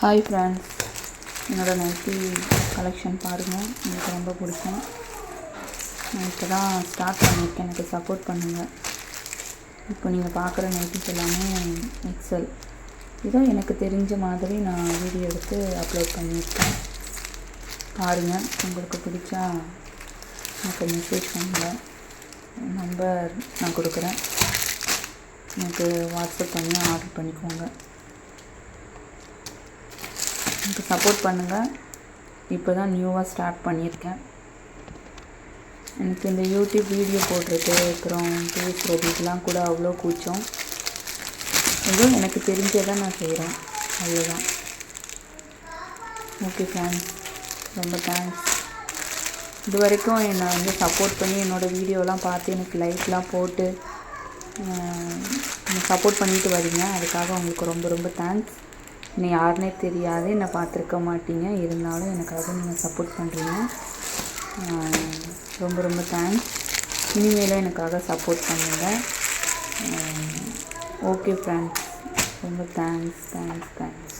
Hi friends என்னோடய nighty collection பாருங்கள் எனக்கு ரொம்ப பிடிக்கும். நான் இப்போ தான் ஸ்டார்ட் பண்ணியிருக்கேன். எனக்கு சப்போர்ட் பண்ணுங்கள் இப்போ நீங்கள் பார்க்குற நைட்டிஸ் எல்லாமே எக்ஸல் இதோ எனக்கு தெரிஞ்ச மாதிரி நான் வீடியோ எடுத்து அப்லோட் பண்ணியிருக்கேன். பாருங்கள் உங்களுக்கு பிடிச்சா எனக்கு மெசேஜ் பண்ணுங்கள் நம்பர் நான் கொடுக்குறேன். எனக்கு வாட்ஸ்அப் பண்ணி ஆர்டர் பண்ணிக்கோங்க. எனக்கு சப்போர்ட் பண்ணுங்கள் இப்போ தான் நியூவாக ஸ்டார்ட் பண்ணியிருக்கேன். எனக்கு இந்த யூடியூப் வீடியோ போடுறது அப்புறம் பேசுகிறது இதெல்லாம் கூட அவ்வளோ கூச்சம். ஏதோ எனக்கு தெரிஞ்சதை நான் செய்கிறேன் அவ்வளோதான் ஓகே ஃப்ரெண்ட்ஸ் ரொம்ப தேங்க்ஸ் இது வரைக்கும் என்னை வந்து சப்போர்ட் பண்ணி என்னோடய வீடியோலாம் பார்த்து எனக்கு லைக்லாம் போட்டு சப்போர்ட் பண்ணிட்டு வரீங்க அதுக்காக உங்களுக்கு ரொம்ப ரொம்ப தேங்க்ஸ் என்னை யாருனே தெரியாது என்னை பார்த்துருக்க மாட்டீங்க. இருந்தாலும் எனக்காக நீங்கள் சப்போர்ட் பண்ணுறீங்க ரொம்ப ரொம்ப தேங்க்ஸ் இனிமேலும் எனக்காக சப்போர்ட் பண்ணுங்கள் ஓகே ஃப்ரெண்ட்ஸ் ரொம்ப தேங்க்ஸ் தேங்க்ஸ் தேங்க்ஸ்